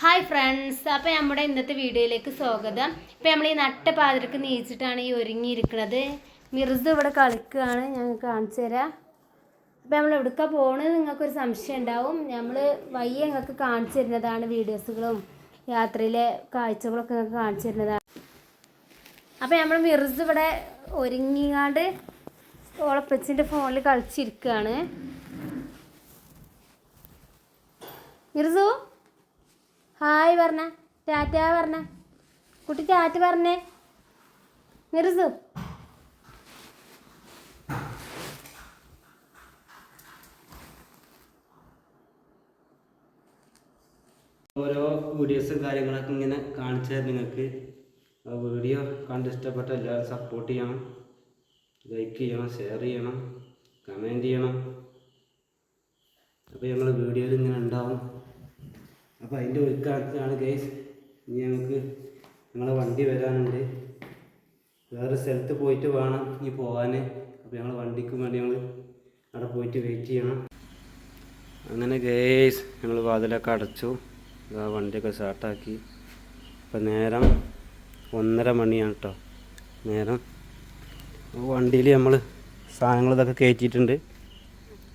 Hi friends അപ്പോൾ നമ്മുടെ ഇന്നത്തെ വീഡിയോയിലേക്ക് സ്വാഗതം. ഇപ്പോൾ നമ്മൾ ഈ നട്ട പാതിരക്ക് നീച്ചിട്ടാണ് ഈ ഒരുങ്ങിയിരിക്കുന്നത് മിർസ് ഇവിടെ കളിക്കുകയാണ്. ഞാൻ കാണിച്ചു തരാം. അപ്പോൾ നമ്മൾ എവിടേക്കാണ് പോകണത് നിങ്ങൾക്കൊരു സംശയം ഉണ്ടാവും. നമ്മൾ വയ്യ നിങ്ങൾക്ക് കാണിച്ചു തരുന്നതാണ് വീഡിയോസുകളും യാത്രയിലെ കാഴ്ചകളൊക്കെ നിങ്ങൾക്ക് കാണിച്ചു തരുന്നതാണ്. അപ്പോൾ നമ്മൾ മിർസ് ഇവിടെ ഒരുങ്ങിങ്ങാണ്ട് ഓളപ്പച്ചിന്റെ ഫോണിൽ കളിച്ചിരിക്കുകയാണ്. മിർസു? ഹായ് പറഞ്ഞ ടാറ്റ പറഞ്ഞ കുട്ടി ടാറ്റ പറഞ്ഞേ. നിർസു ഓരോ വീഡിയോസും കാര്യങ്ങളൊക്കെ ഇങ്ങനെ കാണിച്ചു തരാം നിങ്ങൾക്ക്. വീഡിയോ കണ്ട് ഇഷ്ടപ്പെട്ട എല്ലാവരും സപ്പോർട്ട് ചെയ്യണം. ലൈക്ക് ചെയ്യണം ഷെയർ ചെയ്യണം കമന്റ് ചെയ്യണം. അപ്പോൾ ഞങ്ങൾ വീഡിയോയിൽ ഇങ്ങനെ ഉണ്ടാവും. അപ്പോൾ അതിന്റെ ഒരുക്കാണ് ഗൈസ് ഇനി ഞങ്ങൾക്ക് ഞങ്ങളെ വണ്ടി വരാനുണ്ട്. വേറെ സ്ഥലത്ത് പോയിട്ട് വേണം ഇനി പോകാൻ അപ്പോൾ ഞങ്ങൾ വണ്ടിക്ക് വേണ്ടി ഞങ്ങൾ അവിടെ പോയിട്ട് വെയിറ്റ് ചെയ്യണം. അങ്ങനെ ഗേസ് ഞങ്ങൾ വാതിലൊക്കെ അടച്ചു. ആ വണ്ടിയൊക്കെ സ്റ്റാർട്ടാക്കി അപ്പം നേരം ഒന്നര മണിയാണ് കേട്ടോ നേരം. വണ്ടിയിൽ നമ്മൾ സാധനങ്ങൾ ഇതൊക്കെ കയറ്റിയിട്ടുണ്ട്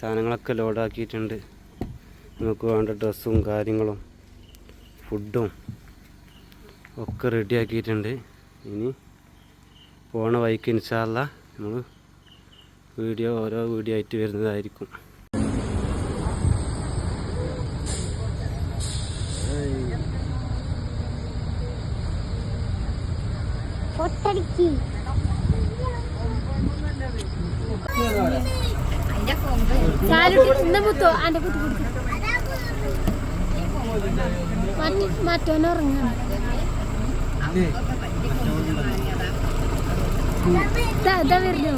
സാധനങ്ങളൊക്കെ ലോഡാക്കിയിട്ടുണ്ട് നമുക്ക് വേണ്ട ഡ്രസ്സും കാര്യങ്ങളും ഫുഡും ഒക്കെ റെഡിയാക്കിയിട്ടുണ്ട്. ഇനി പോണ വഴിക്ക് ഇൻഷാല്ല നമ്മൾ വീഡിയോ ഓരോ വീഡിയോ ആയിട്ട് വരുന്നതായിരിക്കും. ഇന്ന മുത്തോ അന്റെ കുട്ടി കുട്ടി മറ്റോനെ ഉറങ്ങാണ് വരുന്നു.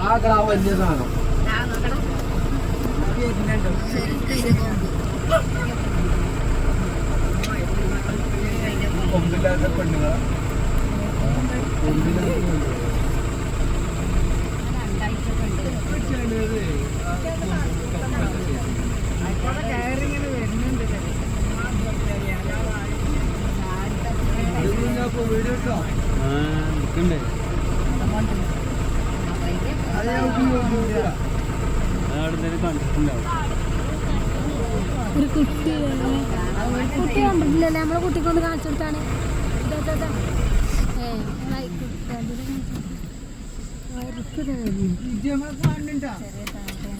ആ വലിയ സാധനം. കൊമ്പില്ലാത്ത പെണ്ണുങ്ങളെ. വീഡിയോ ഇട്ടോ എടുക്കണ്ടേ അത് ഞാൻ അവിടെ കണ്ടിട്ടുണ്ടാവും ഒരു കുട്ടി കുട്ടി കണ്ടിട്ടില്ലല്ലേ നമ്മളെ കുട്ടിക്ക് ഒന്ന് കാണിച്ചു കൊടുത്താണ്. ഏ, കൊടുത്തു. അതിൽ കാണിച്ചു.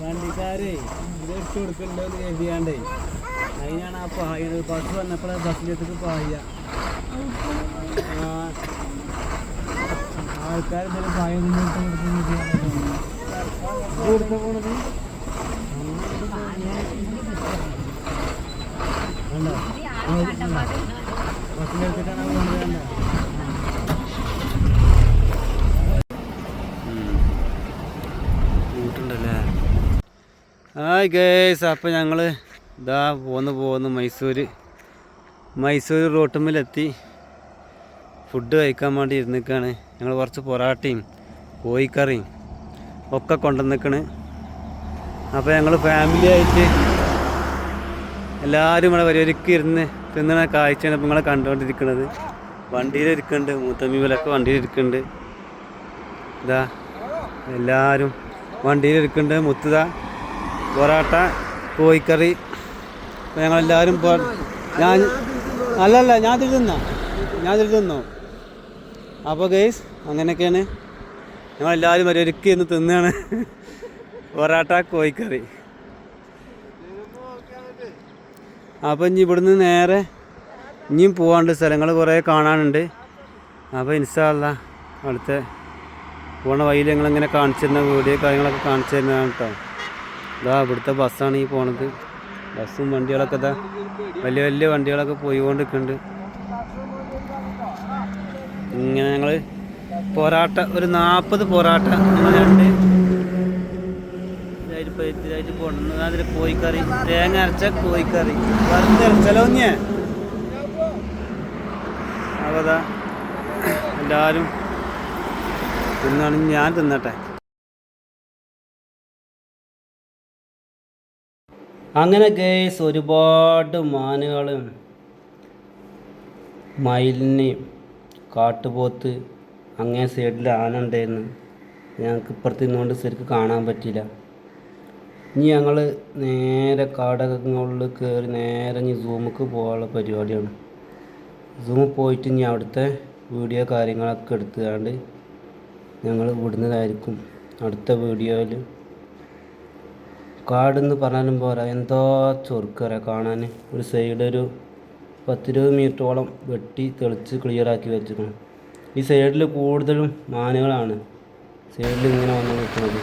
വണ്ടിക്കാരെ ഇത് ഇട്ട് കൊടുക്കണ്ടോ എന്ന് കരുതിയാണ്ടേ. അതിനാണ് ആ പായ ബസ് വന്നപ്പോഴേ ബസ്സിലേക്ക് പായ. ആൾക്കാർ എന്തെങ്കിലും പായ കൊടുത്ത പോണത് ഹായ് ഗേസ് അപ്പം ഞങ്ങൾ ഇതാ പോന്ന് പോന്ന് മൈസൂർ മൈസൂർ റോട്ടുമ്മിലെത്തി. ഫുഡ് കഴിക്കാൻ വേണ്ടി ഇരുന്നിക്കാണ്. ഞങ്ങൾ കുറച്ച് പൊറാട്ടയും കോഴിക്കറിയും ഒക്കെ കൊണ്ടുവന്നിക്കണ്. അപ്പോൾ ഞങ്ങൾ ഫാമിലി ആയിട്ട് എല്ലാവരും ഇവിടെ വരൊരുക്കി ഇരുന്ന് തിന്നണ കാഴ്ചയാണ് ഇപ്പോൾ നിങ്ങളെ കണ്ടുകൊണ്ടിരിക്കുന്നത് വണ്ടിയിലിരിക്കുന്നുണ്ട് മൂത്തമ്മി പോലൊക്കെ വണ്ടിയിലിരിക്കുന്നുണ്ട് ഇതാ എല്ലാവരും വണ്ടിയിലിരിക്കുന്നുണ്ട് മുത്തുത. പൊറാട്ട കോഴിക്കറി. അപ്പോൾ ഞങ്ങളെല്ലാവരും ഞാൻ അല്ലല്ല ഞാൻ തിന്നാ ഞാൻ തിന്നോ അപ്പോൾ ഗെയ്സ് അങ്ങനെയൊക്കെയാണ്. ഞങ്ങളെല്ലാവരും വരെ ഒരുക്കി ഇന്ന് തിന്നാണ്. പൊറാട്ട കോഴിക്കറി. അപ്പോൾ ഇനി ഇവിടുന്ന് നേരെ ഇനിയും പോകാണ്ട് സ്ഥലങ്ങൾ കുറേ കാണാനുണ്ട്. അപ്പോൾ ഇൻഷാല്ല അടുത്ത പോണ വഴിയിൽ ഞങ്ങളിങ്ങനെ കാണിച്ചു തരുന്ന വീഡിയോ കാര്യങ്ങളൊക്കെ കാണിച്ചു തരുന്നതാണ് കേട്ടോ ഇതാ ഇവിടുത്തെ ബസ്സാണ് ഈ പോണത്. ബസ്സും വണ്ടികളൊക്കെ ഇതാ വലിയ വലിയ വണ്ടികളൊക്കെ പോയിക്കൊണ്ടിരിക്കുന്നുണ്ട്. ഇങ്ങനെ ഞങ്ങൾ പൊറാട്ട ഒരു നാൽപ്പത് പൊറാട്ട ഇപ്പൊ ഇതിലായിട്ട് കൊണ്ടുവന്നത് അതിൽ കോഴിക്കറി തേങ്ങ അരച്ച കോഴിക്കറി. വറുത്തരച്ചല്ലോ ഞേ അപ്പോൾ അതാ എല്ലാവരും തിന്നാണ്. ഞാൻ തിന്നട്ടെ. അങ്ങനെ ഗേസ് ഒരുപാട് മാനുകളും മയിലിനെയും കാട്ടുപോത്ത് അങ്ങേ സൈഡിൽ ആന ഉണ്ടായിരുന്നു ഞങ്ങൾക്ക് ഇപ്പുറത്ത് നിന്നുകൊണ്ട് ശരിക്ക് കാണാൻ പറ്റിയില്ല. ഇനി ഞങ്ങൾ നേരെ കാടകങ്ങളിൽ കയറി നേരെ ഇനി സൂമുക്ക് പോകാനുള്ള പരിപാടിയാണ്. സൂമിൽ പോയിട്ട് ഇനി അവിടുത്തെ വീഡിയോ കാര്യങ്ങളൊക്കെ എടുത്തുകൊണ്ട് ഞങ്ങൾ വിടുന്നതായിരിക്കും അടുത്ത വീഡിയോയിൽ കാടെന്ന് പറഞ്ഞാലും പോരാ. എന്തോ ചൊറുക്കറ കാണാൻ ഒരു സൈഡ് ഒരു പത്തിരുപത് മീറ്ററോളം വെട്ടി തെളിച്ച് ക്ലിയറാക്കി വെച്ചിരിക്കണം ഈ സൈഡിൽ കൂടുതലും മാനുകളാണ്. സൈഡിൽ ഇങ്ങനെ വന്ന് നിൽക്കുന്നത്.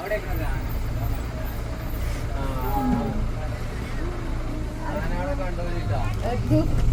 ആനകളെ 都遇到。哎，你。